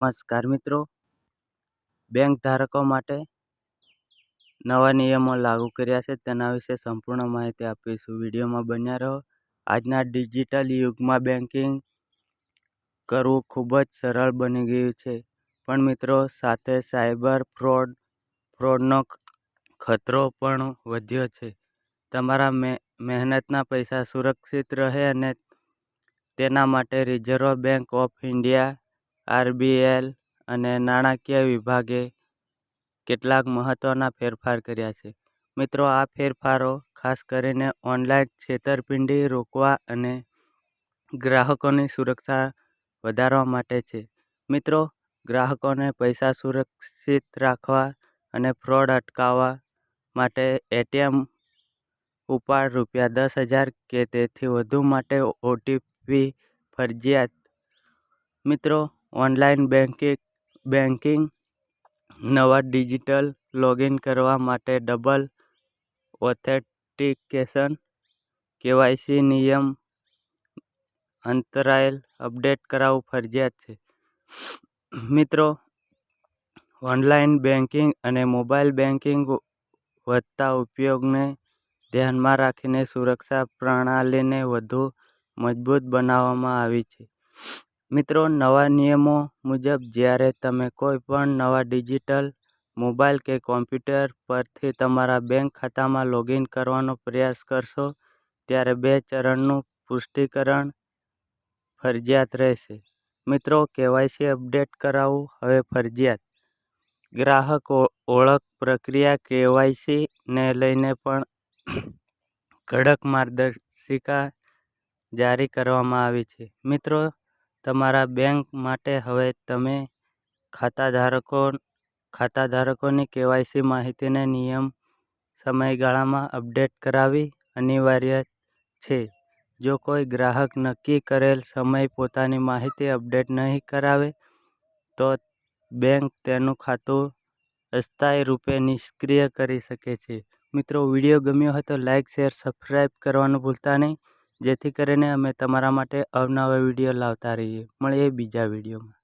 નમસ્કાર મિત્રો. બેંક ધારકો માટે નવા નિયમો લાગુ કર્યા છે. તેના વિશે સંપૂર્ણ માહિતી આપીશું. વિડીયોમાં બન્યા રહો. આજના ડિજિટલ યુગમાં બેન્કિંગ કરવું ખૂબ જ સરળ બની ગયું છે. પણ મિત્રો, સાથે સાયબર ફ્રોડ, ફ્રોડનો ખતરો પણ વધ્યો છે. તમારા મહેનતના પૈસા સુરક્ષિત રહે અને તેના માટે reserve bank of India RBL અને નાણાકીય વિભાગે કેટલાક મહત્ત્વના ફેરફાર કર્યા છે. મિત્રો, આ ફેરફારો ખાસ કરીને ઓનલાઈન છેતરપિંડી રોકવા અને ગ્રાહકોની સુરક્ષા વધારવા માટે છે. મિત્રો, ગ્રાહકોને પૈસા સુરક્ષિત રાખવા અને ફ્રોડ અટકાવવા માટે એટીએમ ઉપાડ રૂપિયા દસ હજાર કે તેથી વધુ માટે ઓટીપી ફરજિયાત. મિત્રો ઓનલાઈન બેન્કિંગ બેન્કિંગ નવા ડિજિટલ લોગિન કરવા માટે ડબલ ઓથેન્ટિકેશન, કેવાયસી નિયમ, અંતરાયેલ અપડેટ કરાવવું ફરજિયાત છે. મિત્રો, ઓનલાઈન બેન્કિંગ અને મોબાઈલ બેન્કિંગ વધતા ઉપયોગને ધ્યાનમાં રાખીને સુરક્ષા પ્રણાલીને વધુ મજબૂત બનાવવામાં આવી છે. મિત્રો, નવા નિયમો મુજબ જ્યારે તમે કોઈ પણ નવા ડિજિટલ, મોબાઈલ કે કોમ્પ્યુટર પરથી તમારા બેંક ખાતામાં લોગિન કરવાનો પ્રયાસ કરશો, ત્યારે બે ચરણનું પુષ્ટિકરણ ફરજિયાત રહેશે. મિત્રો, કેવાયસી અપડેટ કરાવવું હવે ફરજિયાત. ગ્રાહક ઓળખ પ્રક્રિયા કેવાયસીને લઈને પણ કડક માર્ગદર્શિકા જારી કરવામાં આવી છે. મિત્રો તમારા બેંક માટે હવે તમે ખાતાધારકો, ખાતાધારકોની કેવાયસી માહિતીને નિયમ સમયગાળામાં અપડેટ કરાવવી અનિવાર્ય છે. જો કોઈ ગ્રાહક નક્કી કરેલ સમયે પોતાની માહિતી અપડેટ નહીં કરાવે, તો બેંક તેનું ખાતું અસ્થાયી રૂપે નિષ્ક્રિય કરી શકે છે. મિત્રો, વીડિયો ગમ્યો હોય તો લાઇક શેર સબસ્ક્રાઈબ કરવાનું ભૂલતા નહીં. જેથી કરીને અમે તમારા માટે અવનવા વીડિયો લાવતા રહીએ. મળીએ બીજા વિડીયોમાં.